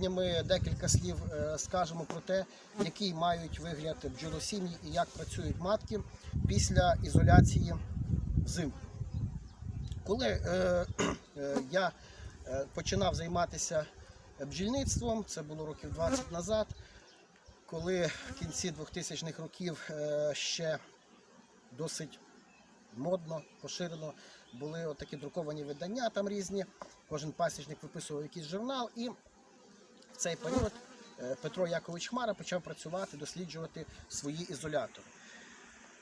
Сьогодні ми декілька слів е, скажемо про те, який мають вигляд бджолосім'ї і як працюють матки після ізоляції взимку. Коли е, е, я е, починав займатися бджільництвом, це було років 20 назад, коли в кінці 2000-х років ще досить модно, поширено були отакі друковані видання там різні. Кожен пасічник виписував якийсь журнал, і цей період е, Петро Якович Хмара почав працювати, досліджувати свої ізолятори.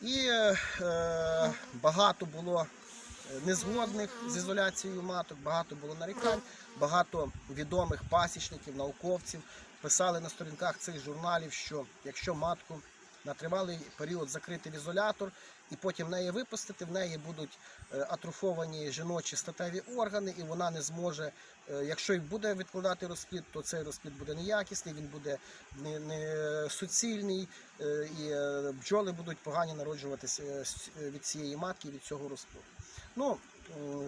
І е, е, багато було е, незгодних з ізоляцією маток, багато було нарікань, багато відомих пасічників, науковців писали на сторінках цих журналів, що якщо матку на тривалий період закрити в ізолятор і потім неї випустити, в неї будуть е, атрофовані жіночі статеві органи, і вона не зможе, е, якщо й буде відкладати розплід, то цей розплід буде неякісний, він буде не, не суцільний, е, і бджоли будуть погані народжуватися від цієї матки, від цього розплоду. Ну,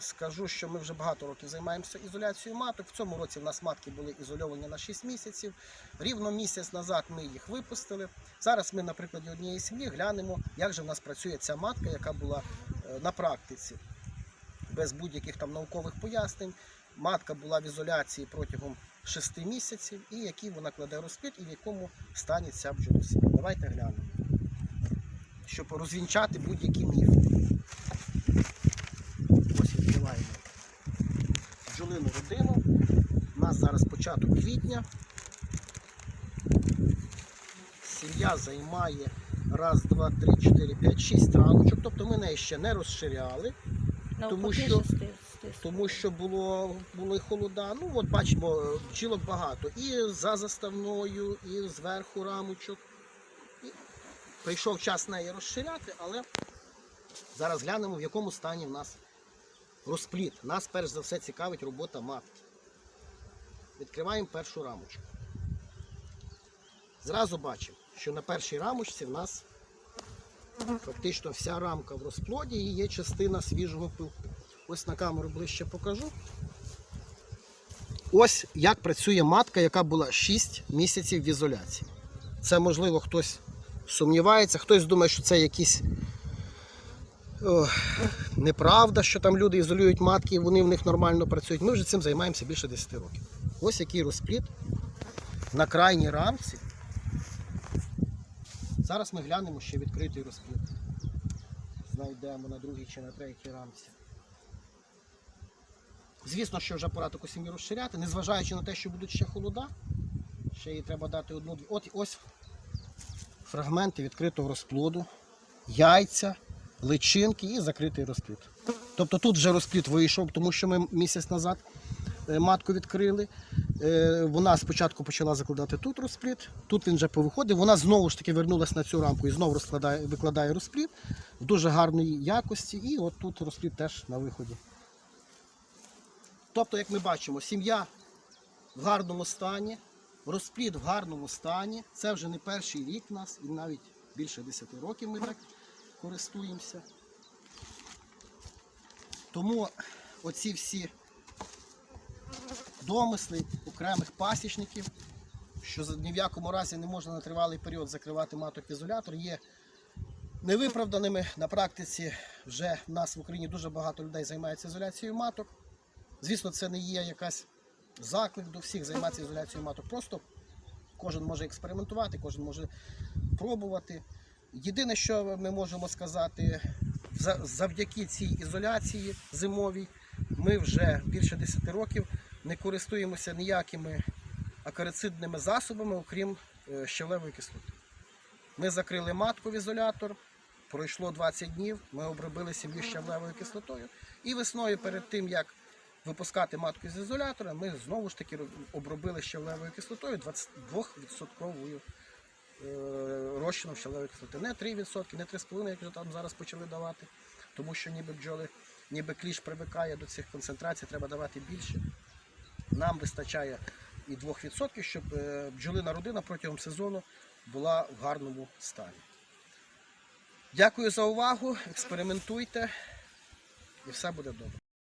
скажу, що ми вже багато років займаємося ізоляцією маток. В цьому році в нас матки були ізольовані на 6 місяців. Рівно місяць назад ми їх випустили. Зараз ми на прикладі однієї сім'ї глянемо, як же в нас працює ця матка, яка була е, на практиці, без будь-яких там наукових пояснень. Матка була в ізоляції протягом 6 місяців, і який вона кладе розплід, і в якому стані ця бджолосім'я. Давайте глянемо, щоб розвінчати будь-які міфи. Ось відкриваємо родину. У нас зараз початок квітня. Сім'я займає раз, два, три, чотири, п'ять, шість рамочок. Тобто ми неї ще не розширяли, Тому що- тому що було, були холода. Ну, от бачимо, бджілок багато. І за заставною, і зверху рамочок. І прийшов час неї розширяти, але зараз глянемо, в якому стані в нас розпліт. Нас перш за все цікавить робота матки. Відкриваємо першу рамочку. Зразу бачимо, що на першій рамочці в нас фактично вся рамка в розплоді і є частина свіжого пилку. Ось на камеру ближче покажу. Ось як працює матка, яка була 6 місяців в ізоляції. Це можливо хтось сумнівається, хтось думає, що це якісь неправда, що там люди ізолюють матки, і вони в них нормально працюють. Ми вже цим займаємося більше 10 років. Ось який розпліт на крайній рамці. Зараз ми глянемо ще відкритий розпліт. Знайдемо на другій чи на третій рамці. Звісно, що вже пора таку сім'ю розширяти, незважаючи на те, що будуть ще холода. Ще їй треба дати одну-дві. От ось фрагменти відкритого розплоду, яйця, личинки і закритий розплід. Тобто тут вже розплід вийшов, тому що ми місяць назад е, матку відкрили. Е, Вона спочатку почала закладати тут розплід, тут він вже повиходив. Вона знову ж таки вернулася на цю рамку і знову викладає розплід в дуже гарної якості. І от тут розплід теж на виході. Тобто, як ми бачимо, сім'я в гарному стані, розплід в гарному стані. Це вже не перший рік у нас, і навіть більше 10 років ми так користуємося. Тому оці всі домисли окремих пасічників, що ні в якому разі не можна на тривалий період закривати маток в ізолятор, є невиправданими. На практиці вже в нас в Україні дуже багато людей займається ізоляцією маток. Звісно, це не є якась заклик до всіх займатися ізоляцією маток. Просто кожен може експериментувати, кожен може пробувати. Єдине, що ми можемо сказати, завдяки цій ізоляції зимовій, ми вже більше 10 років не користуємося ніякими акарицидними засобами, окрім е, щавлевої кислоти. Ми закрили матку в ізолятор, пройшло 20 днів, ми обробили сім'ю щавлевою кислотою. І весною перед тим, як випускати матку з ізолятора, ми знову ж таки обробили щавлевою кислотою 22% е, розчином щавлевої кислоти. Не 3%, не 3,5%, як вже там зараз почали давати, тому що ніби бджоли, ніби кліш привикає до цих концентрацій, треба давати більше. Нам вистачає і 2%, щоб е, бджолина родина протягом сезону була в гарному стані. Дякую за увагу, експериментуйте і все буде добре.